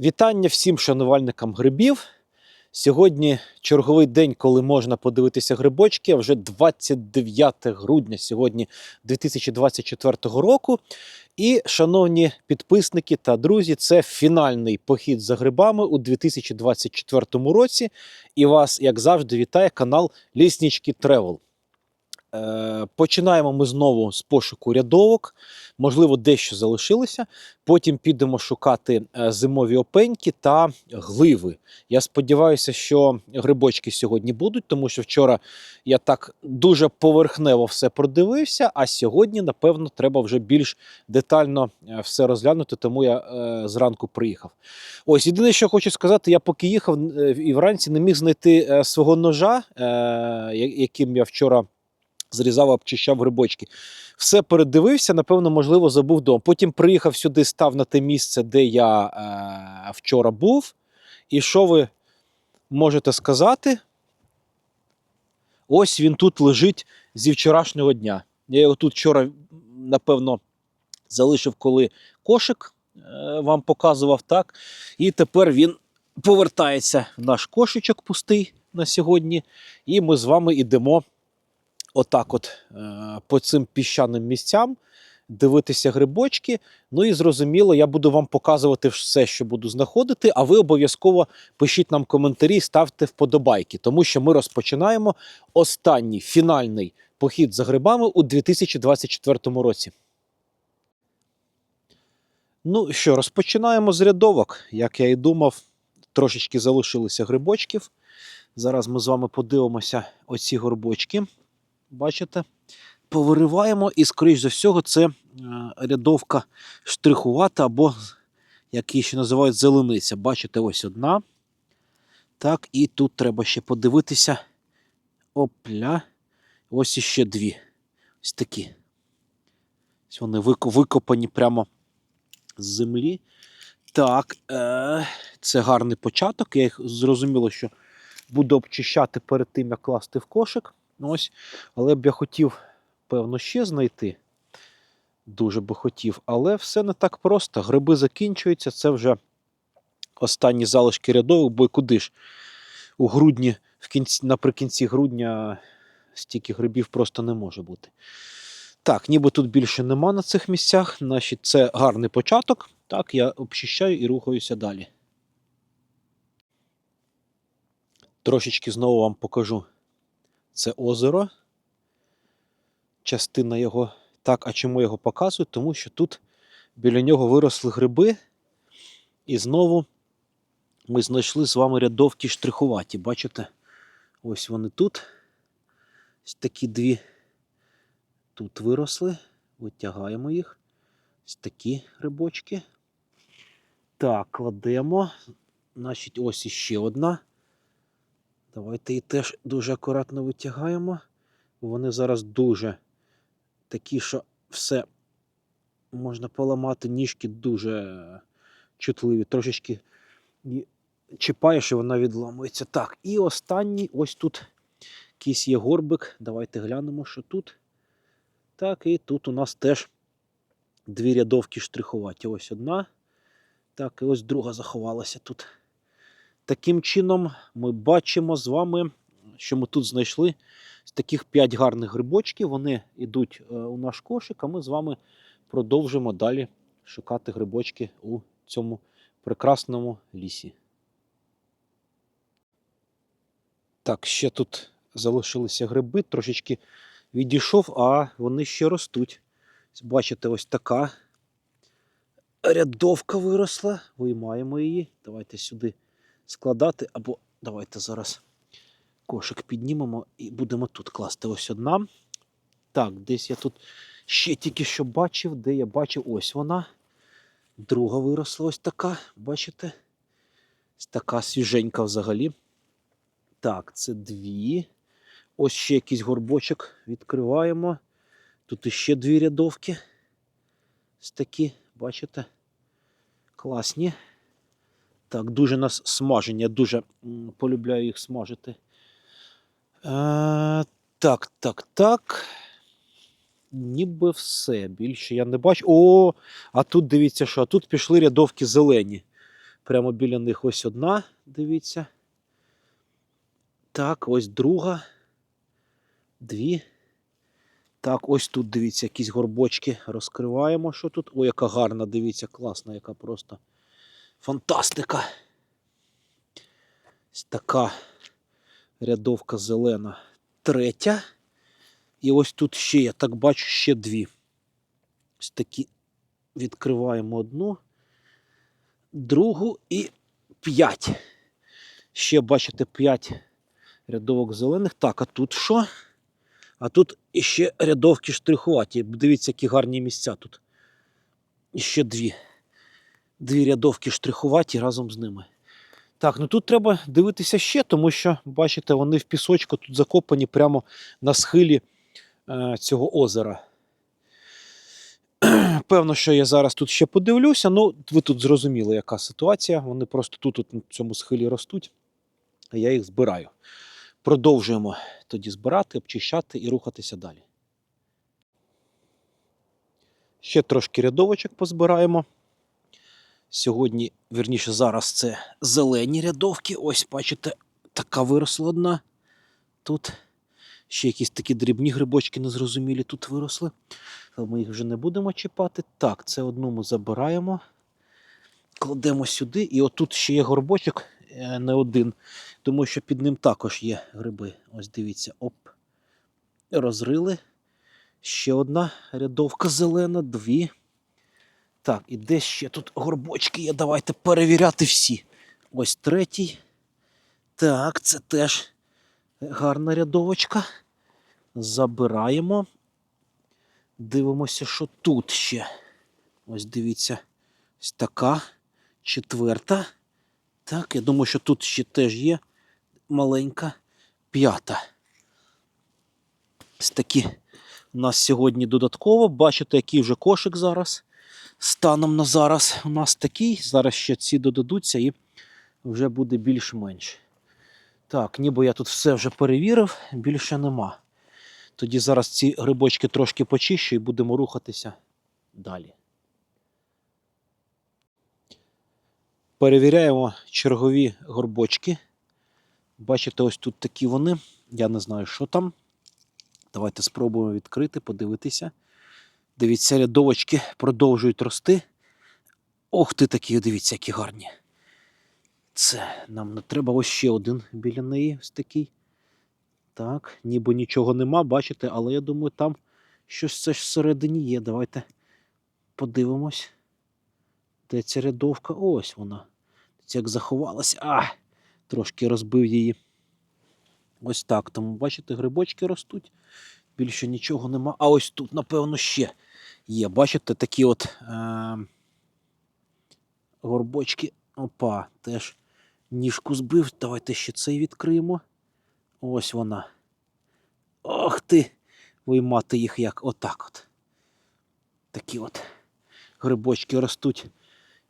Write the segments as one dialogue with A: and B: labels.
A: Вітання всім шанувальникам грибів. Сьогодні черговий день, коли можна подивитися грибочки, а вже 29 грудня сьогодні 2024 року. І, шановні підписники та друзі, це фінальний похід за грибами у 2024 році. І вас, як завжди, вітає канал Ліснічки Тревел. Е, починаємо ми знову з пошуку рядовок. Можливо, дещо залишилося. Потім підемо шукати е, зимові опеньки та гливи. Я сподіваюся, що грибочки сьогодні будуть, тому що вчора я так дуже поверхнево все продивився. А сьогодні, напевно, треба вже більш детально е, все розглянути, тому я зранку приїхав. Ось єдине, що хочу сказати, я поки їхав і вранці не міг знайти свого ножа, яким я вчора зрізав, обчищав грибочки. Все передивився, напевно, можливо, забув вдома. Потім приїхав сюди, став на те місце, де я е, вчора був. І що ви можете сказати? Ось він тут лежить зі вчорашнього дня. Я його тут вчора, напевно, залишив, коли кошик е, вам показував, так? І тепер він повертається в наш кошечок пустий на сьогодні. І ми з вами йдемо отак, от е, по цим піщаним місцям, дивитися грибочки. Ну і зрозуміло, я буду вам показувати все, що буду знаходити. А ви обов'язково пишіть нам коментарі, ставте вподобайки, тому що ми розпочинаємо останній фінальний похід за грибами у 2024 році. Ну що, розпочинаємо з рядовок. Як я і думав, трошечки залишилося грибочків. Зараз ми з вами подивимося оці горбочки. Бачите? Повириваємо, і, скоріш за всього, це е, рядовка штрихувата або, як її ще називають, зелениця. Бачите, ось одна. Так, і тут треба ще подивитися. Опля. Ось іще дві. Ось такі. Ось вони викопані прямо з землі. Так, е- це гарний початок. Я їх зрозуміло, що буду обчищати перед тим, як класти в кошик. Ось. Але б я хотів, певно, ще знайти. Дуже би хотів. Але все не так просто. Гриби закінчуються. Це вже останні залишки рядових, бо куди ж? У грудні, в кінці, наприкінці грудня стільки грибів просто не може бути. Так, ніби тут більше нема на цих місцях. Значить, це гарний початок. Так, я обчищаю і рухаюся далі. Трошечки знову вам покажу це озеро. Частина його. Так, а чому його показую? Тому що тут біля нього виросли гриби. І знову ми знайшли з вами рядовки штрихуваті. Бачите? Ось вони тут. Ось такі дві тут виросли. Витягаємо їх. Ось такі грибочки. Так, кладемо. Значить, ось іще одна. Давайте її теж дуже акуратно витягаємо. Вони зараз дуже такі, що все можна поламати, ніжки дуже чутливі. Трошечки чіпаєш і вона відламується. Так, і останній ось тут якийсь є горбик. Давайте глянемо, що тут. Так, і тут у нас теж дві рядовки штрихуваті. Ось одна. Так, і ось друга заховалася тут. Таким чином, ми бачимо з вами, що ми тут знайшли таких 5 гарних грибочків. Вони йдуть е, у наш кошик, а ми з вами продовжимо далі шукати грибочки у цьому прекрасному лісі. Так, ще тут залишилися гриби, трошечки відійшов, а вони ще ростуть. Бачите, ось така рядовка виросла. Виймаємо її. Давайте сюди складати, або давайте зараз кошик піднімемо і будемо тут класти. Ось одна. Так, десь я тут ще тільки що бачив, де я бачив, ось вона. Друга виросла ось така, бачите? Така свіженька взагалі. Так, це дві. Ось ще якийсь горбочок відкриваємо. Тут іще дві рядовки. Ось такі, бачите? Класні. Так, дуже нас смажені. Я дуже полюбляю їх смажити. Е, так, так, так. Ніби все. Більше я не бачу. О, а тут дивіться, що а тут пішли рядовки зелені. прямо біля них ось одна, дивіться. Так, ось друга. Дві. Так, ось тут дивіться, якісь горбочки розкриваємо. Що тут? Ой, яка гарна, дивіться, класна, яка просто фантастика. Ось така рядовка зелена. Третя. І ось тут ще, я так бачу, ще дві. Ось такі відкриваємо одну, другу і п'ять. Ще бачите, п'ять рядовок зелених. Так, а тут що? А тут іще рядовки штрихуваті. Дивіться, які гарні місця тут. І ще дві. Дві рядовки штрихуваті разом з ними. Так, ну тут треба дивитися ще, тому що, бачите, вони в пісочку тут закопані прямо на схилі е, цього озера. Певно, що я зараз тут ще подивлюся. Ну, ви тут зрозуміли, яка ситуація. Вони просто тут, тут на цьому схилі ростуть, а я їх збираю. Продовжуємо тоді збирати, обчищати і рухатися далі. Ще трошки рядовочок позбираємо. Сьогодні, вірніше, зараз це зелені рядовки. Ось, бачите, така виросла одна. Тут ще якісь такі дрібні грибочки незрозумілі тут виросли. Ми їх вже не будемо чіпати. Так, це одну ми забираємо. Кладемо сюди. І отут ще є горбочок, е, не один, тому що під ним також є гриби. Ось дивіться, оп. Розрили. Ще одна рядовка зелена, дві. Так, і де ще тут горбочки є. Давайте перевіряти всі. Ось третій. Так, це теж гарна рядовочка. Забираємо. Дивимося, що тут ще. Ось дивіться, ось така. Четверта. Так, я думаю, що тут ще теж є маленька п'ята. Ось такі у нас сьогодні додатково. Бачите, який вже кошик зараз. Станом на зараз у нас такий. Зараз ще ці додадуться і вже буде більш-менш. Так, ніби я тут все вже перевірив, більше нема. Тоді зараз ці грибочки трошки почищу і будемо рухатися далі. Перевіряємо чергові горбочки. Бачите, ось тут такі вони. Я не знаю, що там. Давайте спробуємо відкрити, подивитися. Дивіться, рядовочки продовжують рости. Ох ти такі, дивіться, які гарні. Це нам треба ось ще один біля неї, ось такий. Так, ніби нічого нема, бачите, але я думаю, там щось це всередині є. Давайте подивимось. Де ця рядовка? Ось вона. Це як заховалася. А! Трошки розбив її. Ось так. Тому, бачите, грибочки ростуть. Більше нічого нема. А ось тут, напевно, ще є. Бачите, такі от е- горбочки. Опа, теж ніжку збив. Давайте ще цей відкриємо. Ось вона. Ох ти! Виймати їх як отак от. Такі от грибочки ростуть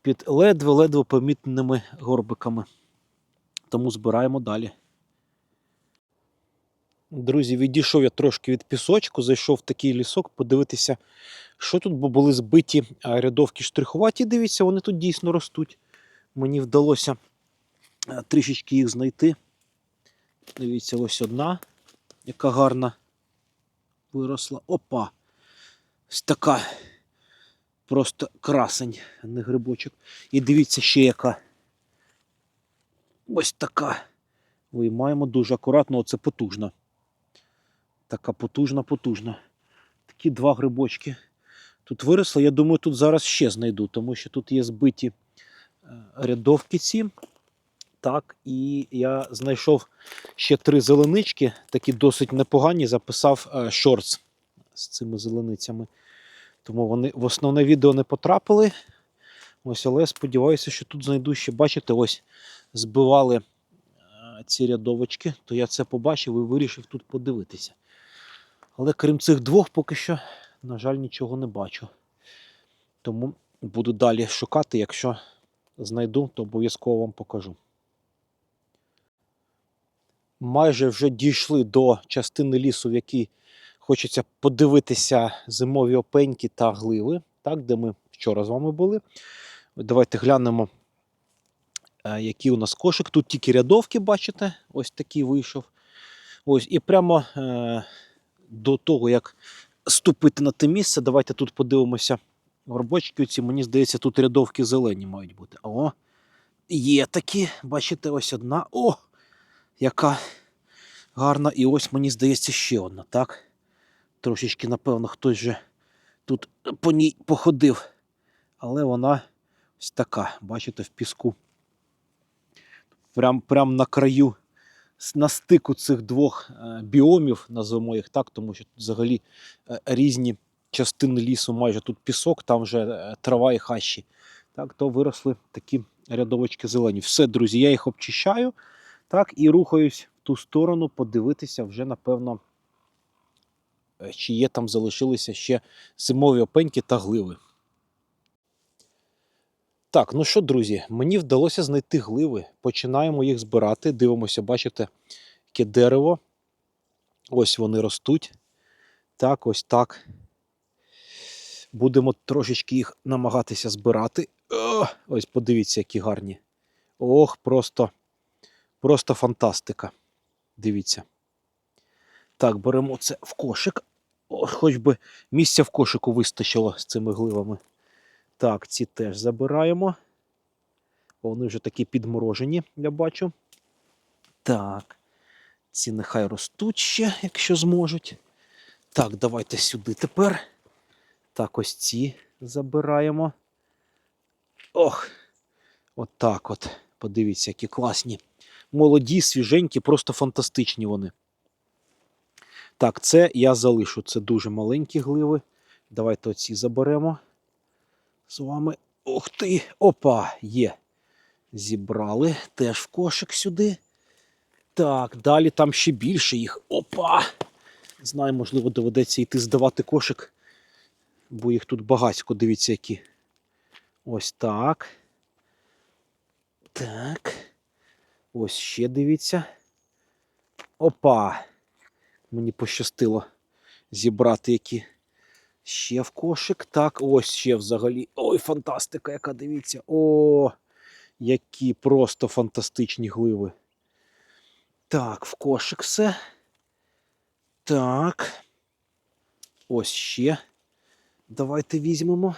A: під ледве-ледве помітними горбиками. Тому збираємо далі. Друзі, відійшов я трошки від пісочку, зайшов в такий лісок, подивитися, що тут, бо були збиті рядовки штрихуваті. Дивіться, вони тут дійсно ростуть. Мені вдалося трішечки їх знайти. Дивіться, ось одна, яка гарна виросла. Опа! Ось така. Просто красень, не грибочок. І дивіться ще яка. Ось така. Виймаємо дуже акуратно, оце потужна. Така потужна, потужна. Такі два грибочки. Тут виросли. Я думаю, тут зараз ще знайду, тому що тут є збиті е, рядовки ці. Так, і я знайшов ще три зеленички, такі досить непогані, записав е, шортс з цими зеленицями. Тому вони в основне відео не потрапили. Ось, але сподіваюся, що тут знайду ще, бачите, ось збивали е, ці рядовочки, то я це побачив і вирішив тут подивитися. Але крім цих двох, поки що, на жаль, нічого не бачу. Тому буду далі шукати, якщо знайду, то обов'язково вам покажу. Майже вже дійшли до частини лісу, в якій хочеться подивитися зимові опеньки та гливи, так, де ми вчора з вами були. Давайте глянемо е, який у нас кошик. Тут тільки рядовки, бачите, ось такий вийшов. Ось, і прямо е, до того, як ступити на те місце, давайте тут подивимося. Горбочки ці, мені здається, тут рядовки зелені мають бути. О, є такі, бачите, ось одна. О! Яка гарна. І ось, мені здається, ще одна, так? Трошечки, напевно, хтось же тут по ній походив. Але вона ось така, бачите, в піску. Прям, прям на краю, на стику цих двох е, біомів, назвемо їх так, тому що тут взагалі е, різні частини лісу, майже тут пісок, там вже е, трава і хащі. Так, то виросли такі рядовочки зелені. Все, друзі, я їх обчищаю. Так, і рухаюсь в ту сторону, подивитися вже, напевно, чи є там залишилися ще зимові опеньки та гливи. Так, ну що, друзі, мені вдалося знайти гливи. Починаємо їх збирати. Дивимося, бачите, яке дерево. Ось вони ростуть. Так, ось так. Будемо трошечки їх намагатися збирати. Ось подивіться, які гарні. Ох, просто, просто фантастика. Дивіться. Так, беремо це в кошик. Хоч би місця в кошику вистачило з цими гливами. Так, ці теж забираємо. Вони вже такі підморожені, я бачу. Так. Ці нехай ростуть ще, якщо зможуть. Так, давайте сюди тепер. Так, ось ці забираємо. Ох, отак от. Подивіться, які класні. Молоді, свіженькі, просто фантастичні вони. Так, це я залишу. Це дуже маленькі гливи. Давайте оці заберемо. З вами. Ух ти! Опа! Є. Зібрали теж в кошик сюди. Так, далі там ще більше їх. Опа! Знаю, можливо, доведеться йти здавати кошик, бо їх тут багатько, дивіться, які. Ось так. Так. Ось ще дивіться. Опа! Мені пощастило зібрати які. Ще в кошик. Так, ось ще взагалі. Ой, фантастика, яка дивіться. О, які просто фантастичні гливи. Так, в кошик все. Так. Ось ще. Давайте візьмемо.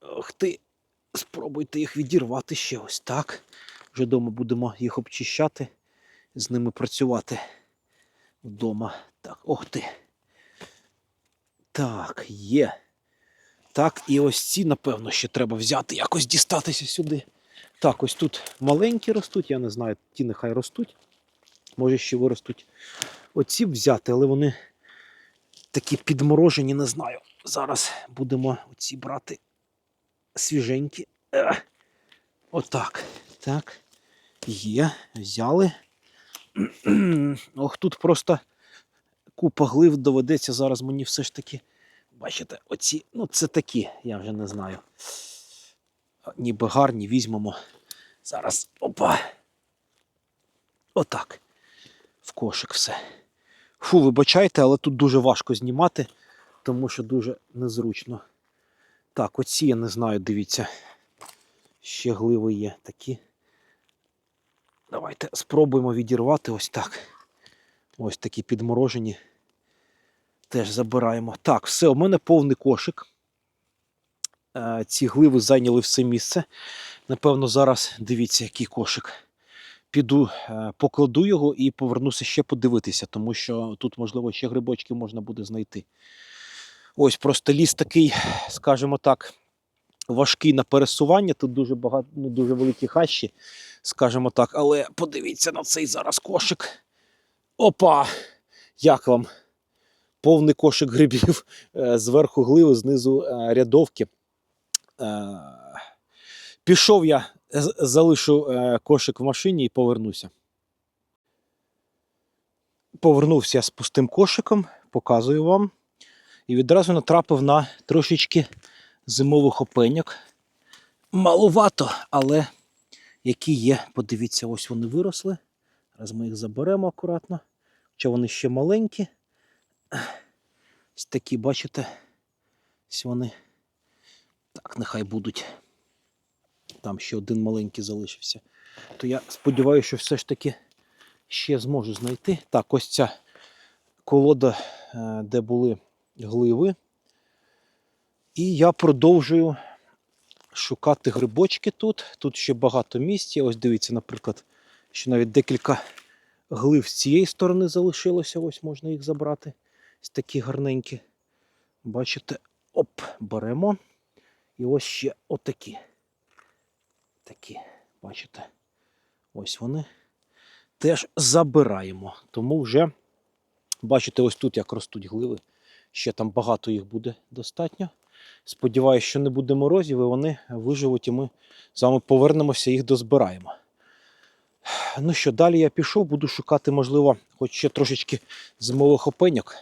A: Ох ти. Спробуйте їх відірвати ще ось так. Вже вдома будемо їх обчищати, з ними працювати вдома. Так, ох ти. Так, є. Так, і ось ці, напевно, ще треба взяти, якось дістатися сюди. Так, ось тут маленькі ростуть, я не знаю, ті нехай ростуть. Може, ще виростуть. Оці взяти, але вони такі підморожені, не знаю. Зараз будемо оці брати свіженькі. Отак. Так. Є, взяли. Ох, тут просто купа глив доведеться зараз мені все ж таки. Бачите, оці, ну це такі, я вже не знаю. Ніби гарні візьмемо. Зараз. Опа. Отак. В кошик все. Фу, вибачайте, але тут дуже важко знімати, тому що дуже незручно. Так, оці я не знаю, дивіться. Ще гливи є такі. Давайте спробуємо відірвати ось так. Ось такі підморожені. Теж забираємо. Так, все, у мене повний кошик. Е, Ці гливи зайняли все місце. Напевно, зараз дивіться, який кошик. Піду, е, покладу його і повернуся ще подивитися, тому що тут, можливо, ще грибочки можна буде знайти. Ось просто ліс такий, скажімо так, важкий на пересування. Тут дуже багато, ну, дуже великі хащі, скажімо так. Але подивіться на цей зараз кошик. Опа! Як вам? Повний кошик грибів, е, зверху гливи, знизу е, рядовки. Е, Пішов я, залишу кошик в машині і повернуся. Повернувся з пустим кошиком, показую вам. І відразу натрапив на трошечки зимових опеньок. Малувато, але які є, подивіться, ось вони виросли. Зараз ми їх заберемо акуратно. Хоча вони ще маленькі. Ось такі, бачите, ось вони. Так, нехай будуть. Там ще один маленький залишився. То я сподіваюся, що все ж таки ще зможу знайти. Так, ось ця колода, е, де були гливи. І я продовжую шукати грибочки тут. Тут ще багато місць. Ось дивіться, наприклад, що навіть декілька глив з цієї сторони залишилося. Ось можна їх забрати. Ось такі гарненькі. Бачите, оп, беремо. І ось ще отакі. Такі, бачите? Ось вони. Теж забираємо. Тому вже, бачите, ось тут як ростуть гливи. Ще там багато їх буде достатньо. Сподіваюсь, що не буде морозів, і вони виживуть, і ми з вами повернемося, їх дозбираємо. Ну що, далі я пішов, буду шукати, можливо, хоч ще трошечки зимових опеньок,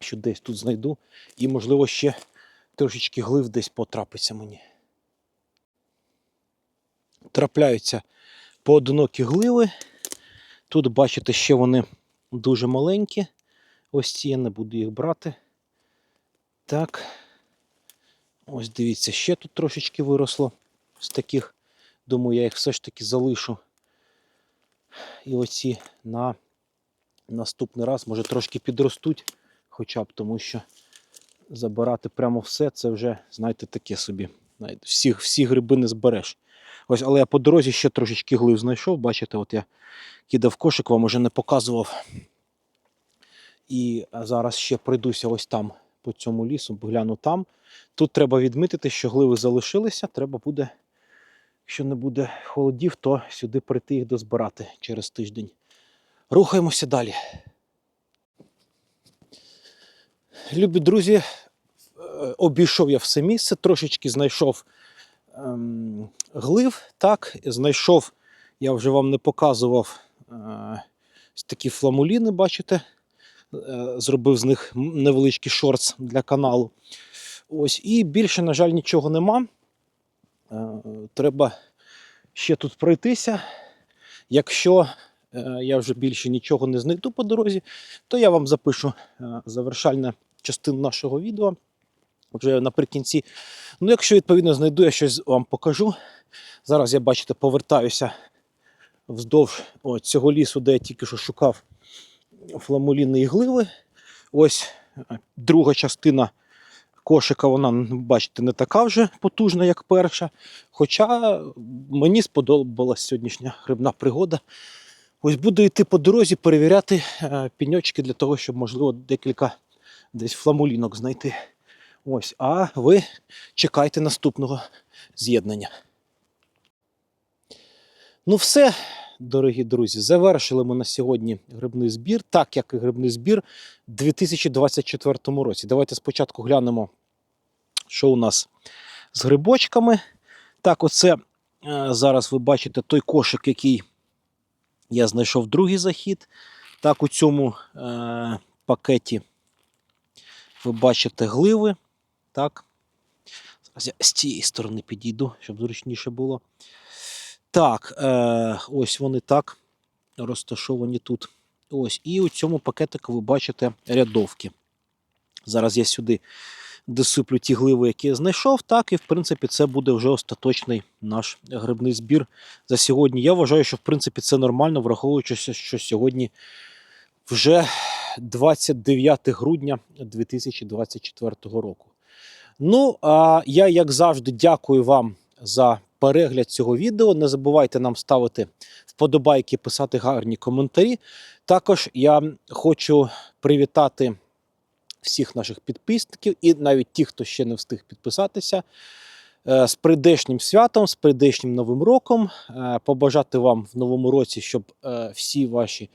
A: що десь тут знайду, і, можливо, ще трошечки глив десь потрапиться мені. Трапляються поодинокі гливи. Тут, бачите, ще вони дуже маленькі. Ось ці я не буду їх брати. Так. Ось дивіться, ще тут трошечки виросло з таких. Думаю, я їх все ж таки залишу. І оці на наступний раз, може, трошки підростуть, хоча б тому що забирати прямо все, це вже, знаєте, таке собі. Всі, всі гриби не збереш. Ось, але я по дорозі ще трошечки глив знайшов. Бачите, от я кидав кошик, вам уже не показував. І зараз ще пройдуся ось там по цьому лісу, погляну там. Тут треба відмітити, що гливи залишилися. Треба буде, якщо не буде холодів, то сюди прийти їх дозбирати через тиждень. Рухаємося далі. Любі друзі, е, обійшов я все місце, трошечки знайшов ем, глив. Так, знайшов, я вже вам не показував е, такі фламуліни, бачите. Е, зробив з них невеличкий шортс для каналу. Ось, і більше, на жаль, нічого нема. Е, Треба ще тут пройтися. Якщо е, я вже більше нічого не знайду по дорозі, то я вам запишу е, завершальну частину нашого відео. Вже наприкінці. Ну, якщо відповідно знайду, я щось вам покажу. Зараз я, бачите, повертаюся вздовж цього лісу, де я тільки що шукав фламуліни і гливи. Ось друга частина кошика, вона, бачите, не така вже потужна, як перша. Хоча мені сподобалась сьогоднішня грибна пригода. Ось буду йти по дорозі, перевіряти е, піньочки для того, щоб, можливо, декілька десь фламулінок знайти. Ось, а ви чекайте наступного з'єднання. Ну, все, дорогі друзі, завершили ми на сьогодні грибний збір, так як і грибний збір у 2024 році. Давайте спочатку глянемо, що у нас з грибочками. Так, оце е, зараз ви бачите той кошик, який я знайшов другий захід. Так, у цьому е, пакеті ви бачите гливи. Так. Зараз я з цієї сторони підійду, щоб зручніше було. Так, е, ось вони так розташовані тут. Ось, і у цьому пакетику ви бачите рядовки. Зараз я сюди досиплю ті гливи, які я знайшов. Так, і в принципі це буде вже остаточний наш грибний збір за сьогодні. Я вважаю, що в принципі це нормально, враховуючи, що сьогодні вже 29 грудня 2024 року. Ну, а я, як завжди, дякую вам за перегляд цього відео. Не забувайте нам ставити вподобайки, писати гарні коментарі. Також я хочу привітати всіх наших підписників і навіть ті, хто ще не встиг підписатися. е, З прийдешнім святом, з прийдешнім новим роком. Е, Побажати вам в новому році, щоб е, всі ваші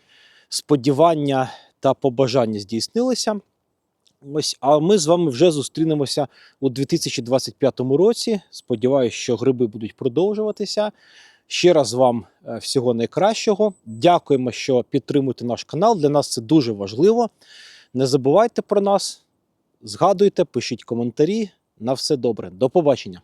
A: сподівання та побажання здійснилися. Ось, а ми з вами вже зустрінемося у 2025 році. Сподіваюсь, що гриби будуть продовжуватися. Ще раз вам е, всього найкращого. Дякуємо, що підтримуєте наш канал. Для нас це дуже важливо. Не забувайте про нас, згадуйте, пишіть коментарі. На все добре. До побачення.